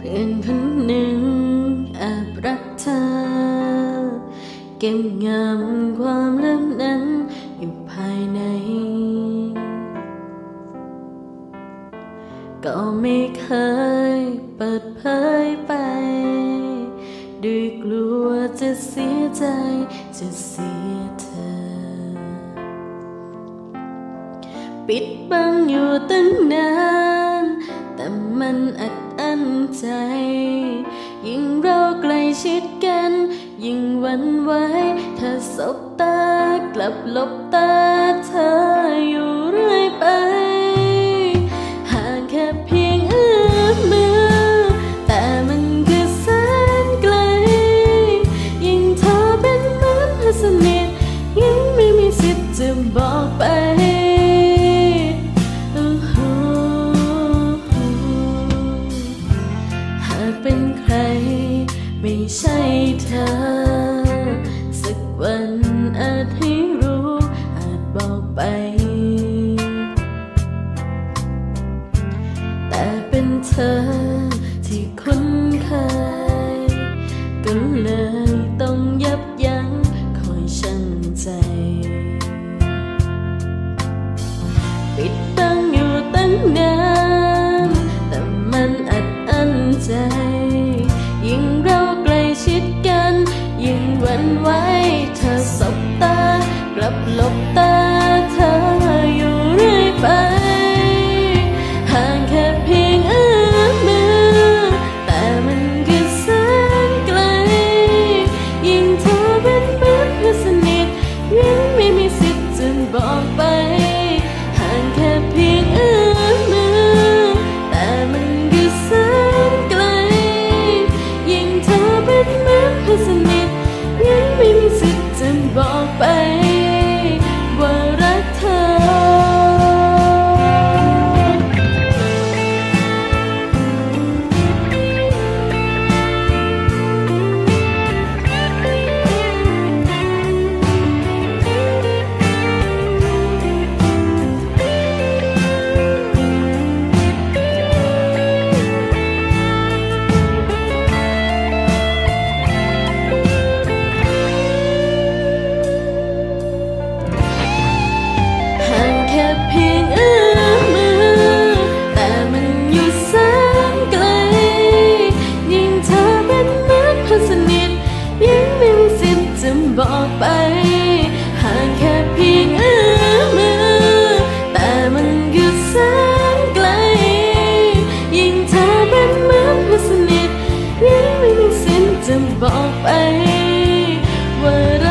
พื่อนคนหนึ่งแอบรักเธอ เก็บงำความลับนั้นอยู่ภายใน ก็ไม่เคยเปิดเผยไป ด้วยกลัวจะเสียใจจะเสียเธอ ปิดบังอยู่ตั้งนาน แต่มันอัดอั้น ใจ ยิ่งเราใกล้ชิดกัน ยิ่งหวันไหวถ้าสบตากลับหลบตาเธออยู่เรื่อยไปห่างแค่เพียงเอื้อมมือ แต่มันคือแสนไกล ยิ่งเธอเป็นเหมือนพื่อนสนิทยิ่งไม่มีสิทธิ์จะบอกไป เป็นใคร ไม่ใช่เธอ สักวันอาจให้รู้ อาจบอกไป แต่เป็นเธอที่คุ้นเคยก็เลยต้องยับยั้งคอยชั่งใจ ปิดตังอยู่ตั้งนาน แต่มันอัดอั้นใจ lập lập tay อกไป ห่างแค่เพียงเอื้อมมือ แต่มันก็แสนไกล ยิ่งเธอเป็นเหมือนเพื่สนิทยิ่งไม่มีสิ้นจะบอกไปว่า